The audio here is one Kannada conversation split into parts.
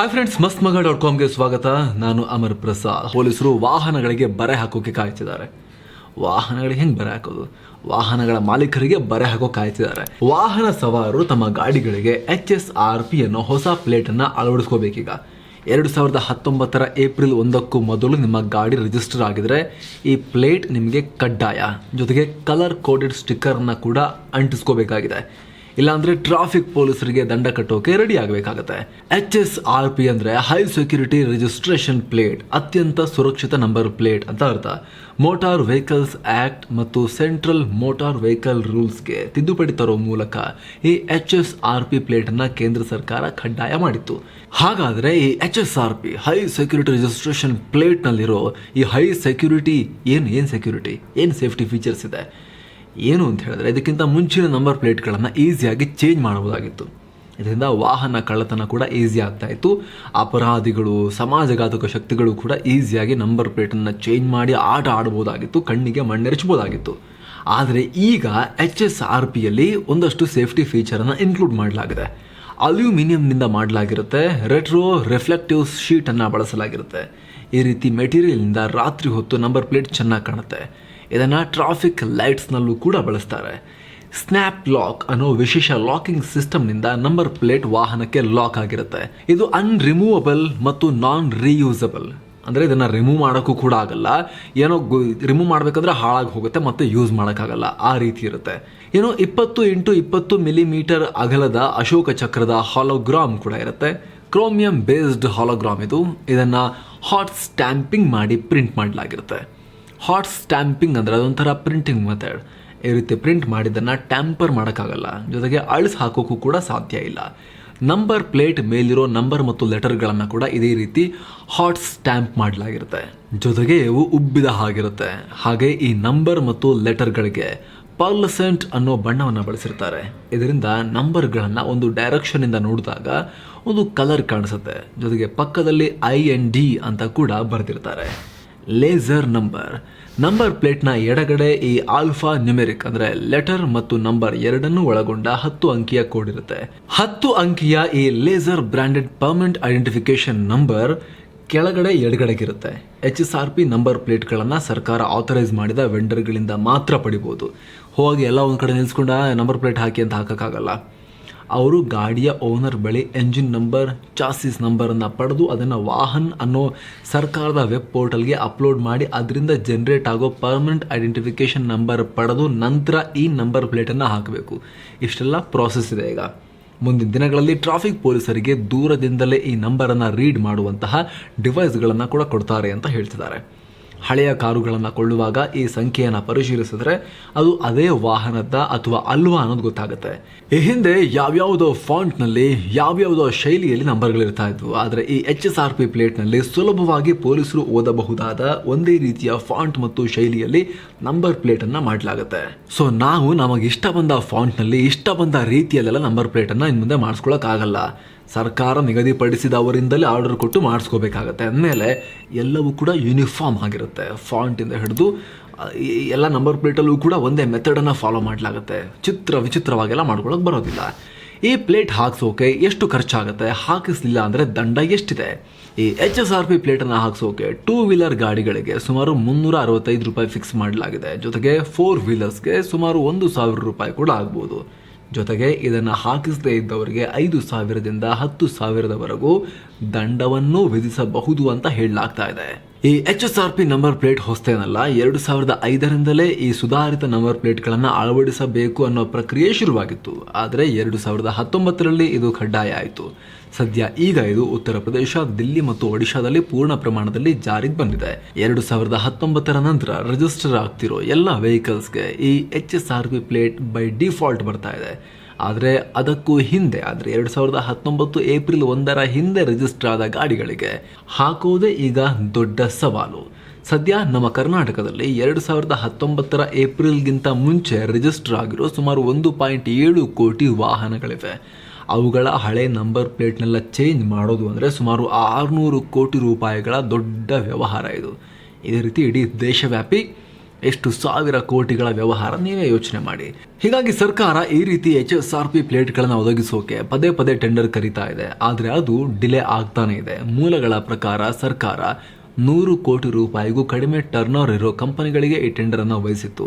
ಹಾಯ್ ಫ್ರೆಂಡ್ಸ್ ಮಸ್ತ್ ಮಗ ಡಾಟ್ ಕಾಮ್ಗೆ ಸ್ವಾಗತ. ನಾನು ಅಮರ್ ಪ್ರಸಾದ್. ಪೊಲೀಸರು ವಾಹನಗಳಿಗೆ ಬರೆ ಹಾಕೋಕೆ ಕಾಯ್ತಿದ್ದಾರೆ. ವಾಹನಗಳಿಗೆ ಹೆಂಗೆ ಬರೆ ಹಾಕೋದು? ವಾಹನಗಳ ಮಾಲೀಕರಿಗೆ ಬರೆ ಹಾಕೋ ಕಾಯ್ತಿದ್ದಾರೆ. ವಾಹನ ಸವಾರರು ತಮ್ಮ ಗಾಡಿಗಳಿಗೆ ಎಚ್ ಎಸ್ ಆರ್ ಪಿ ಅನ್ನೋ ಹೊಸ ಪ್ಲೇಟನ್ನು ಅಳವಡಿಸ್ಕೋಬೇಕೀಗ. ಎರಡು ಸಾವಿರದ ಹತ್ತೊಂಬತ್ತರ ಏಪ್ರಿಲ್ ಒಂದಕ್ಕೂ ಮೊದಲು ನಿಮ್ಮ ಗಾಡಿ ರಿಜಿಸ್ಟರ್ ಆಗಿದ್ರೆ ಈ ಪ್ಲೇಟ್ ನಿಮಗೆ ಕಡ್ಡಾಯ. ಜೊತೆಗೆ ಕಲರ್ ಕೋಡೆಡ್ ಸ್ಟಿಕ್ಕರ್ನ ಕೂಡ ಅಂಟಿಸ್ಕೋಬೇಕಾಗಿದೆ. ಇಲ್ಲಾಂದ್ರೆ ಟ್ರಾಫಿಕ್ ಪೊಲೀಸರಿಗೆ ದಂಡ ಕಟ್ಟೋಕೆ ರೆಡಿ ಆಗಬೇಕಾಗತ್ತೆ. ಎಚ್ ಎಸ್ ಆರ್ ಪಿ ಅಂದ್ರೆ ಹೈ ಸೆಕ್ಯೂರಿಟಿ ರಿಜಿಸ್ಟ್ರೇಷನ್ ಪ್ಲೇಟ್ ಅತ್ಯಂತ ಸುರಕ್ಷಿತ ನಂಬರ್ ಪ್ಲೇಟ್ ಅಂತ ಅರ್ಥ. ಮೋಟಾರ್ ವೆಹಿಕಲ್ಸ್ ಆಕ್ಟ್ ಮತ್ತು ಸೆಂಟ್ರಲ್ ಮೋಟಾರ್ ವೆಹಿಕಲ್ ರೂಲ್ಸ್ಗೆ ತಿದ್ದುಪಡಿ ತರೋ ಮೂಲಕ ಈ H S R P plate ಅನ್ನ ಕೇಂದ್ರ ಸರ್ಕಾರ ಕಡ್ಡಾಯ ಮಾಡಿತ್ತು. ಹಾಗಾದ್ರೆ ಈ H S R P high security registration plate ನಲ್ಲಿರೋ ಈ ಹೈ ಸೆಕ್ಯೂರಿಟಿ ಏನು ಏನು ಸೆಕ್ಯೂರಿಟಿ ಏನು ಸೇಫ್ಟಿ ಫೀಚರ್ಸ್ ಇದೆ? ಏನು ಅಂತ ಹೇಳಿದ್ರೆ, ಇದಕ್ಕಿಂತ ಮುಂಚಿನ ನಂಬರ್ ಪ್ಲೇಟ್ಗಳನ್ನು ಈಸಿಯಾಗಿ ಚೇಂಜ್ ಮಾಡಬಹುದಾಗಿತ್ತು. ಇದರಿಂದ ವಾಹನ ಕಳ್ಳತನ ಕೂಡ ಈಸಿ ಆಗ್ತಾ ಇತ್ತು. ಅಪರಾಧಿಗಳು, ಸಮಾಜಘಾತಕ ಶಕ್ತಿಗಳು ಕೂಡ ಈಸಿಯಾಗಿ ನಂಬರ್ ಪ್ಲೇಟನ್ನು ಚೇಂಜ್ ಮಾಡಿ ಆಟ ಆಡಬಹುದಾಗಿತ್ತು, ಕಣ್ಣಿಗೆ ಮಣ್ಣೆರಚಬಹುದಾಗಿತ್ತು ಆದರೆ ಈಗ ಎಚ್ ಎಸ್ ಆರ್ ಪಿಯಲ್ಲಿ ಒಂದಷ್ಟು ಸೇಫ್ಟಿ ಫೀಚರನ್ನು ಇನ್ಕ್ಲೂಡ್ ಮಾಡಲಾಗಿದೆ. ಅಲ್ಯೂಮಿನಿಯಂನಿಂದ ಮಾಡಲಾಗಿರುತ್ತೆ ರೆಟ್ರೋ ರಿಫ್ಲೆಕ್ಟಿವ್ ಶೀಟನ್ನು ಬಳಸಲಾಗಿರುತ್ತೆ. ಈ ರೀತಿ ಮೆಟೀರಿಯಲ್ನಿಂದ ರಾತ್ರಿ ಹೊತ್ತು ನಂಬರ್ ಪ್ಲೇಟ್ ಚೆನ್ನಾಗಿ ಕಾಣುತ್ತೆ. ಇದನ್ನು ಟ್ರಾಫಿಕ್ ಲೈಟ್ಸ್ನಲ್ಲೂ ಕೂಡ ಬಳಸ್ತಾರೆ. ಸ್ನ್ಯಾಪ್ ಲಾಕ್ ಅನ್ನೋ ವಿಶೇಷ ಲಾಕಿಂಗ್ ಸಿಸ್ಟಮ್ನಿಂದ ನಂಬರ್ ಪ್ಲೇಟ್ ವಾಹನಕ್ಕೆ ಲಾಕ್ ಆಗಿರುತ್ತೆ. ಇದು ಅನ್ರಿಮೂವಬಲ್ ಮತ್ತು ನಾನ್ ರೀಯೂಸಬಲ್ ಅಂದರೆ ಇದನ್ನು ರಿಮೂವ್ ಮಾಡೋಕ್ಕೂ ಕೂಡ ಆಗಲ್ಲ. ಏನೋ ರಿಮೂವ್ ಮಾಡಬೇಕಂದ್ರೆ ಹಾಳಾಗಿ ಹೋಗುತ್ತೆ ಮತ್ತು ಯೂಸ್ ಮಾಡೋಕ್ಕಾಗಲ್ಲ. ಆ ರೀತಿ ಇರುತ್ತೆ. ಏನೋ ಇಪ್ಪತ್ತು ಇಂಟು ಇಪ್ಪತ್ತು ಮಿಲಿಮೀಟರ್ ಅಗಲದ ಅಶೋಕ ಚಕ್ರದ ಹಾಲೋಗ್ರಾಮ್ ಕೂಡ ಇರುತ್ತೆ. ಕ್ರೋಮಿಯಂ ಬೇಸ್ಡ್ ಹಾಲೋಗ್ರಾಮ್ ಇದು. ಇದನ್ನು ಹಾಟ್ ಸ್ಟ್ಯಾಂಪಿಂಗ್ ಮಾಡಿ ಪ್ರಿಂಟ್ ಮಾಡಲಾಗಿರುತ್ತೆ. ಹಾಟ್ ಸ್ಟ್ಯಾಂಪಿಂಗ್ ಅಂದರೆ ಅದೊಂಥರ ಪ್ರಿಂಟಿಂಗ್ ಮೆಥಡ್ ಈ ರೀತಿ ಪ್ರಿಂಟ್ ಮಾಡಿದ್ದನ್ನು ಟ್ಯಾಂಪರ್ ಮಾಡೋಕ್ಕಾಗಲ್ಲ. ಜೊತೆಗೆ ಅಳಿಸ್ ಹಾಕೋಕ್ಕೂ ಕೂಡ ಸಾಧ್ಯ ಇಲ್ಲ. ನಂಬರ್ ಪ್ಲೇಟ್ ಮೇಲಿರೋ ನಂಬರ್ ಮತ್ತು ಲೆಟರ್ಗಳನ್ನು ಕೂಡ ಇದೇ ರೀತಿ ಹಾಟ್ ಸ್ಟ್ಯಾಂಪ್ ಮಾಡಲಾಗಿರುತ್ತೆ. ಜೊತೆಗೆ ಇವು ಉಬ್ಬಿದ ಹಾಗಿರುತ್ತೆ. ಹಾಗೆ ಈ ನಂಬರ್ ಮತ್ತು ಲೆಟರ್ಗಳಿಗೆ ಪರ್ಲಸೆಂಟ್ ಅನ್ನೋ ಬಣ್ಣವನ್ನು ಬಳಸಿರ್ತಾರೆ. ಇದರಿಂದ ನಂಬರ್ಗಳನ್ನು ಒಂದು ಡೈರೆಕ್ಷನಿಂದ ನೋಡಿದಾಗ ಒಂದು ಕಲರ್ ಕಾಣಿಸುತ್ತೆ. ಜೊತೆಗೆ ಪಕ್ಕದಲ್ಲಿ ಐ ಎನ್ ಡಿ ಅಂತ ಕೂಡ ಬರೆದಿರ್ತಾರೆ. Laser number. ನಂಬರ್ ಪ್ಲೇಟ್ನ ಎಡಗಡೆ ಈ ಆಲ್ಫಾ ನ್ಯೂಮೆರಿಕ್ ಅಂದರೆ ಲೆಟರ್ ಮತ್ತು ನಂಬರ್ ಎರಡನ್ನೂ ಒಳಗೊಂಡ ಹತ್ತು ಅಂಕಿಯ ಕೋಡ್ ಇರುತ್ತೆ. ಹತ್ತು ಅಂಕಿಯ ಈ laser branded permanent identification number ಕೆಳಗಡೆ ಎಡಗಡೆಗಿರುತ್ತೆ. H S R P number ಪ್ಲೇಟ್ಗಳನ್ನು ಸರ್ಕಾರ ಆಥರೈಸ್ ಮಾಡಿದ ವೆಂಡರ್ಗಳಿಂದ ಮಾತ್ರ ಪಡಿಬೋದು. ಹೋಗಿ ಎಲ್ಲ ಒಂದು ಕಡೆ ನಿಲ್ಸ್ಕೊಂಡ ನಂಬರ್ ಪ್ಲೇಟ್ ಹಾಕಿ ಅಂತ ಹಾಕೋಕ್ಕಾಗಲ್ಲ. ಅವರು ಗಾಡಿಯ ಓನರ್ ಬಳಿ ಎಂಜಿನ್ ನಂಬರ್ ಚಾಸಿಸ್ ನಂಬರನ್ನು ಪಡೆದು ಅದನ್ನು ವಾಹನ್ ಅನ್ನೋ ಸರ್ಕಾರದ ವೆಬ್ ಪೋರ್ಟಲ್ಗೆ ಅಪ್ಲೋಡ್ ಮಾಡಿ ಅದರಿಂದ ಜನರೇಟ್ ಆಗೋ ಪರ್ಮನೆಂಟ್ ಐಡೆಂಟಿಫಿಕೇಶನ್ ನಂಬರ್ ಪಡೆದು ನಂತರ ಈ ನಂಬರ್ ಪ್ಲೇಟನ್ನು ಹಾಕಬೇಕು. ಇಷ್ಟೆಲ್ಲ ಪ್ರಾಸೆಸ್ ಇದೆ ಈಗ. ಮುಂದಿನ ದಿನಗಳಲ್ಲಿ ಟ್ರಾಫಿಕ್ ಪೊಲೀಸರಿಗೆ ದೂರದಿಂದಲೇ ಈ ನಂಬರನ್ನು ರೀಡ್ ಮಾಡುವಂತಹ ಡಿವೈಸ್ಗಳನ್ನು ಕೂಡ ಕೊಡ್ತಾರೆ ಅಂತ ಹೇಳ್ತಿದ್ದಾರೆ. ಹಳೆಯ ಕಾರುಗಳನ್ನು ಕೊಳ್ಳುವಾಗ ಈ ಸಂಖ್ಯೆಯನ್ನು ಪರಿಶೀಲಿಸಿದ್ರೆ ಅದು ಅದೇ ವಾಹನದ ಅಥವಾ ಅಲ್ವಾ ಅನ್ನೋದು ಗೊತ್ತಾಗುತ್ತೆ. ಈ ಹಿಂದೆ ಯಾವ್ಯಾವುದೋ ಫಾಂಟ್ನಲ್ಲಿ ಯಾವ್ಯಾವುದೋ ಶೈಲಿಯಲ್ಲಿ ನಂಬರ್ಗಳಿರ್ತಾ ಇದ್ವು. ಆದರೆ ಈ ಎಚ್ ಎಸ್ ಆರ್ ಪಿ ಪ್ಲೇಟ್ನಲ್ಲಿ ಸುಲಭವಾಗಿ ಪೊಲೀಸರು ಓದಬಹುದಾದ ಒಂದೇ ರೀತಿಯ ಫಾಂಟ್ ಮತ್ತು ಶೈಲಿಯಲ್ಲಿ ನಂಬರ್ ಪ್ಲೇಟನ್ನು ಮಾಡಲಾಗುತ್ತೆ. ಸೊ ನಾವು ನಮಗೆ ಇಷ್ಟ ಬಂದ ಫಾಂಟ್ನಲ್ಲಿ ಇಷ್ಟ ಬಂದ ರೀತಿಯಲ್ಲೆಲ್ಲ ನಂಬರ್ ಪ್ಲೇಟನ್ನು ಇನ್ನು ಮುಂದೆ ಮಾಡಿಸ್ಕೊಳ್ಳೋಕ್ಕಾಗಲ್ಲ ಸರ್ಕಾರ ನಿಗದಿಪಡಿಸಿದವರಿಂದಲೇ ಆರ್ಡರ್ ಕೊಟ್ಟು ಮಾಡಿಸ್ಕೋಬೇಕಾಗತ್ತೆ. ಅಂದಮೇಲೆ ಎಲ್ಲವೂ ಕೂಡ ಯೂನಿಫಾರ್ಮ್ ಆಗಿರುತ್ತೆ. ಫಾಂಟಿಂದ ಹಿಡಿದು ಎಲ್ಲ ನಂಬರ್ ಪ್ಲೇಟಲ್ಲೂ ಕೂಡ ಒಂದೇ ಮೆಥಡನ್ನು ಫಾಲೋ ಮಾಡಲಾಗುತ್ತೆ. ಚಿತ್ರ ವಿಚಿತ್ರವಾಗೆಲ್ಲ ಮಾಡ್ಕೊಳ್ಳೋಕೆ ಬರೋದಿಲ್ಲ. ಈ ಪ್ಲೇಟ್ ಹಾಕ್ಸೋಕೆ ಎಷ್ಟು ಖರ್ಚಾಗುತ್ತೆ? ಹಾಕಿಸಲಿಲ್ಲ ಅಂದರೆ ದಂಡ ಎಷ್ಟಿದೆ? ಈ ಎಚ್ ಎಸ್ ಆರ್ ಪಿ ಪ್ಲೇಟನ್ನು ಹಾಕ್ಸೋಕೆ ಟೂ ವೀಲರ್ ಗಾಡಿಗಳಿಗೆ ಸುಮಾರು ಮುನ್ನೂರ ಅರವತ್ತೈದು ರೂಪಾಯಿ ಫಿಕ್ಸ್ ಮಾಡಲಾಗಿದೆ. ಜೊತೆಗೆ ಫೋರ್ ವೀಲರ್ಸ್ಗೆ ಸುಮಾರು ಒಂದು ಸಾವಿರ ರೂಪಾಯಿ ಕೂಡ ಆಗ್ಬೋದು. ಜೊತೆಗೆ ಇದನ್ನು ಹಾಕಿಸದೇ ಇದ್ದವರಿಗೆ ಐದು ಸಾವಿರದಿಂದ ಹತ್ತು ಸಾವಿರದವರೆಗೂ ದಂಡವನ್ನು ವಿಧಿಸಬಹುದು ಅಂತ ಹೇಳಲಾಗ್ತಾ ಇದೆ. ಈ H S R P number plate ಹೊಸ್ತೇನಲ್ಲ, ಎರಡು ಸಾವಿರದ ಐದರಿಂದಲೇ ಈ ಸುಧಾರಿತ ನಂಬರ್ ಪ್ಲೇಟ್ಗಳನ್ನು ಅಳವಡಿಸಬೇಕು ಅನ್ನೋ ಪ್ರಕ್ರಿಯೆ ಶುರುವಾಗಿತ್ತು. ಆದರೆ ಎರಡು ಸಾವಿರದ ಹತ್ತೊಂಬತ್ತರಲ್ಲಿ ಇದು ಕಡ್ಡಾಯ ಆಯಿತು. ಸದ್ಯ ಈಗ ಇದು ಉತ್ತರ ಪ್ರದೇಶ, ದಿಲ್ಲಿ ಮತ್ತು ಒಡಿಶಾದಲ್ಲಿ ಪೂರ್ಣ ಪ್ರಮಾಣದಲ್ಲಿ ಜಾರಿಗೆ ಬಂದಿದೆ. ಎರಡು ಸಾವಿರದ ಹತ್ತೊಂಬತ್ತರ ನಂತರ ರಿಜಿಸ್ಟರ್ ಆಗ್ತಿರೋ ಎಲ್ಲ ವೆಹಿಕಲ್ಸ್ಗೆ ಈ H S R P plate by default ಬರ್ತಾ ಇದೆ. ಆದರೆ ಅದಕ್ಕೂ ಹಿಂದೆ, ಆದರೆ ಎರಡು ಸಾವಿರದ ಹತ್ತೊಂಬತ್ತು ಏಪ್ರಿಲ್ ಒಂದರ ಹಿಂದೆ ರಿಜಿಸ್ಟರ್ ಆದ ಗಾಡಿಗಳಿಗೆ ಹಾಕೋದೇ ಈಗ ದೊಡ್ಡ ಸವಾಲು. ಸದ್ಯ ನಮ್ಮ ಕರ್ನಾಟಕದಲ್ಲಿ ಎರಡು ಸಾವಿರದ ಹತ್ತೊಂಬತ್ತರ ಏಪ್ರಿಲ್ಗಿಂತ ಮುಂಚೆ ರಿಜಿಸ್ಟರ್ ಆಗಿರೋ ಸುಮಾರು ಒಂದು ಪಾಯಿಂಟ್ ಏಳು ಕೋಟಿ ವಾಹನಗಳಿವೆ. ಅವುಗಳ ಹಳೆ ನಂಬರ್ ಪ್ಲೇಟ್ನೆಲ್ಲ ಚೇಂಜ್ ಮಾಡೋದು ಅಂದರೆ ಸುಮಾರು ಆರುನೂರು ಕೋಟಿ ರೂಪಾಯಿಗಳ ದೊಡ್ಡ ವ್ಯವಹಾರ ಇದು. ಇದೇ ರೀತಿ ಇಡೀ ದೇಶವ್ಯಾಪಿ ಎಷ್ಟು ಸಾವಿರ ಕೋಟಿಗಳ ವ್ಯವಹಾರ ನೀವೇ ಯೋಚನೆ ಮಾಡಿ. ಹೀಗಾಗಿ ಸರ್ಕಾರ ಈ ರೀತಿ ಎಚ್ ಎಸ್ ಆರ್ ಪಿ ಪ್ಲೇಟ್ಗಳನ್ನು ಒದಗಿಸೋಕೆ ಪದೇ ಪದೇ ಟೆಂಡರ್ ಕರೀತಾ ಇದೆ. ಆದರೆ ಅದು ಡಿಲೇ ಆಗ್ತಾನೆ ಇದೆ. ಮೂಲಗಳ ಪ್ರಕಾರ ಸರ್ಕಾರ ನೂರು ಕೋಟಿ ರೂಪಾಯಿಗೂ ಕಡಿಮೆ ಟರ್ನ್ ಓವರ್ ಇರೋ ಕಂಪನಿಗಳಿಗೆ ಈ ಟೆಂಡರ್ ಅನ್ನು ವಹಿಸಿತ್ತು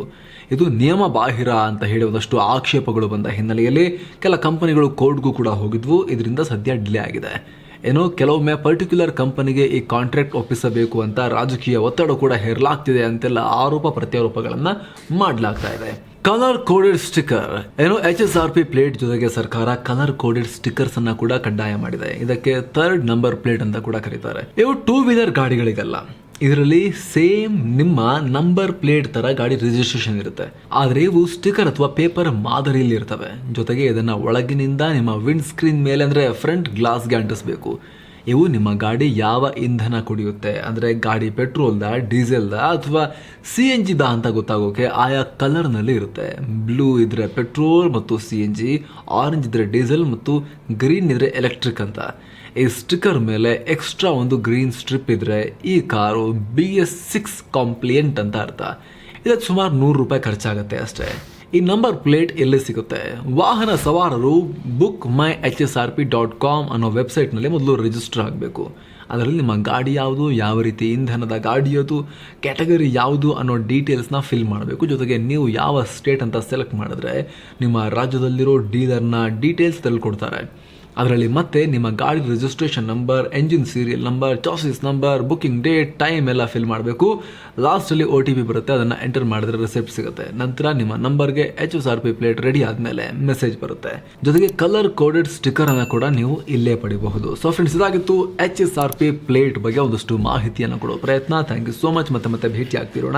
ಇದು ನಿಯಮ ಬಾಹಿರ ಅಂತ ಹೇಳಿ ಒಂದಷ್ಟು ಆಕ್ಷೇಪಗಳು ಬಂದ ಹಿನ್ನೆಲೆಯಲ್ಲಿ ಕೆಲ ಕಂಪನಿಗಳು ಕೋರ್ಟ್ಗೂ ಕೂಡ ಹೋಗಿದ್ವು. ಇದರಿಂದ ಸದ್ಯ ಡಿಲೇ ಆಗಿದೆ. ಏನೋ, ಕೆಲವೊಮ್ಮೆ ಪರ್ಟಿಕ್ಯುಲರ್ ಕಂಪನಿಗೆ ಈ ಕಾಂಟ್ರಾಕ್ಟ್ ಒಪ್ಪಿಸಬೇಕು ಅಂತ ರಾಜಕೀಯ ಒತ್ತಡ ಕೂಡ ಹೇರಲಾಗ್ತಿದೆ ಅಂತೆಲ್ಲ ಆರೋಪ ಪ್ರತ್ಯಾರೋಪಗಳನ್ನು ಮಾಡಲಾಗ್ತಾ ಇದೆ. ಕಲರ್ ಕೋಡೆಡ್ ಸ್ಟಿಕ್ಕರ್ ಏನೋ H S R P plate ಜೊತೆಗೆ ಸರ್ಕಾರ ಕಲರ್ ಕೋಡೆಡ್ ಸ್ಟಿಕ್ಕರ್ಸ್ ಅನ್ನ ಕೂಡ ಕಡ್ಡಾಯ ಮಾಡಿದೆ. ಇದಕ್ಕೆ ಥರ್ಡ್ ನಂಬರ್ ಪ್ಲೇಟ್ ಅಂತ ಕೂಡ ಕರೀತಾರೆ. ಇವು ಟೂ ವೀಲರ್ ಗಾಡಿಗಳಿಗಲ್ಲ. ಇದರಲ್ಲಿ ಸೇಮ್ ನಿಮ್ಮ ನಂಬರ್ ಪ್ಲೇಟ್ ತರ ಗಾಡಿ ರಿಜಿಸ್ಟ್ರೇಷನ್ ಇರುತ್ತೆ. ಆದ್ರೆ ಇವು ಸ್ಟಿಕರ್ ಅಥವಾ ಪೇಪರ್ ಮಾದರಿಯಲ್ಲಿ ಇರ್ತವೆ. ಜೊತೆಗೆ ಇದನ್ನ ಒಳಗಿನಿಂದ ನಿಮ್ಮ ವಿಂಡ್ ಸ್ಕ್ರೀನ್ ಮೇಲೆ ಅಂದ್ರೆ ಫ್ರಂಟ್ ಗ್ಲಾಸ್ಗೆ ಅಂಟಿಸ್ಬೇಕು. ಇವು ನಿಮ್ಮ ಗಾಡಿ ಯಾವ ಇಂಧನ ಕುಡಿಯುತ್ತೆ? ಅಂದರೆ ಗಾಡಿ ಪೆಟ್ರೋಲ್ದ, ಡೀಸೆಲ್ದ ಅಥವಾ ಸಿ ಎನ್ ಜಿದ ಅಂತ ಗೊತ್ತಾಗೋಕೆ ಆಯಾ ಕಲರ್ನಲ್ಲಿ ಇರುತ್ತೆ. ಬ್ಲೂ ಇದ್ರೆ ಪೆಟ್ರೋಲ್ ಮತ್ತು ಸಿ ಎನ್ ಜಿ, ಆರೆಂಜ್ ಇದ್ರೆ ಡೀಸೆಲ್ ಮತ್ತು ಗ್ರೀನ್ ಇದ್ರೆ ಎಲೆಕ್ಟ್ರಿಕ್ ಅಂತ. ಈ ಸ್ಟಿಕ್ಕರ್ ಮೇಲೆ ಎಕ್ಸ್ಟ್ರಾ ಒಂದು ಗ್ರೀನ್ ಸ್ಟ್ರಿಪ್ ಇದ್ರೆ ಈ car B S six compliant ಅಂತ ಅರ್ಥ. ಇದಕ್ಕೆ ಸುಮಾರು ನೂರು ರೂಪಾಯಿ ಖರ್ಚಾಗುತ್ತೆ ಅಷ್ಟೇ. ಈ ನಂಬರ್ ಪ್ಲೇಟ್ ಎಲ್ಲಿ ಸಿಗುತ್ತೆ? ವಾಹನ ಸವಾರರು book my H S R P dot com ಅನ್ನೋ ವೆಬ್ಸೈಟ್ನಲ್ಲಿ ಮೊದಲು ರಿಜಿಸ್ಟರ್ ಆಗಬೇಕು. ಅದರಲ್ಲಿ ನಿಮ್ಮ ಗಾಡಿ ಯಾವುದು, ಯಾವ ರೀತಿ ಇಂಧನದ ಗಾಡಿಯೋದು ಕ್ಯಾಟಗರಿ ಯಾವುದು ಅನ್ನೋ ಡೀಟೇಲ್ಸ್ನ ಫಿಲ್ ಮಾಡಬೇಕು. ಜೊತೆಗೆ ನೀವು ಯಾವ ಸ್ಟೇಟ್ ಅಂತ ಸೆಲೆಕ್ಟ್ ಮಾಡಿದ್ರೆ ನಿಮ್ಮ ರಾಜ್ಯದಲ್ಲಿರೋ ಡೀಲರ್ನ ಡೀಟೇಲ್ಸ್ ಕೊಡ್ತಾರೆ ಅದರಲ್ಲಿ ಮತ್ತೆ ನಿಮ್ಮ ಗಾಡಿ registration number engine serial number chassis number booking date time ಎಲ್ಲ ಫಿಲ್ ಮಾಡಬೇಕು. ಲಾಸ್ಟಲ್ಲಿ ಓ ಟಿ ಪಿ ಬರುತ್ತೆ, ಅದನ್ನು ಎಂಟರ್ ಮಾಡಿದ್ರೆ ರಿಸಿಪ್ಟ್ ಸಿಗುತ್ತೆ. ನಂತರ ನಿಮ್ಮ ನಂಬರ್ಗೆ H S R P plate ready ಆದಮೇಲೆ ಮೆಸೇಜ್ ಬರುತ್ತೆ. ಜೊತೆಗೆ ಕಲರ್ ಕೋಡೆಡ್ ಸ್ಟಿಕ್ಕರ್ ಅನ್ನು ಕೂಡ ನೀವು ಇಲ್ಲೇ ಪಡಿಬಹುದು. ಸೊ ಫ್ರೆಂಡ್ಸ್ ಇದಾಗಿತ್ತು H S R P plate ಬಗ್ಗೆ ಒಂದಷ್ಟು ಮಾಹಿತಿಯನ್ನು ಕೊಡೋ ಪ್ರಯತ್ನ. ಥ್ಯಾಂಕ್ ಯು ಸೋ ಮಚ್ ಮತ್ತೆ ಮತ್ತೆ ಭೇಟಿ ಆಗ್ತಿರೋಣ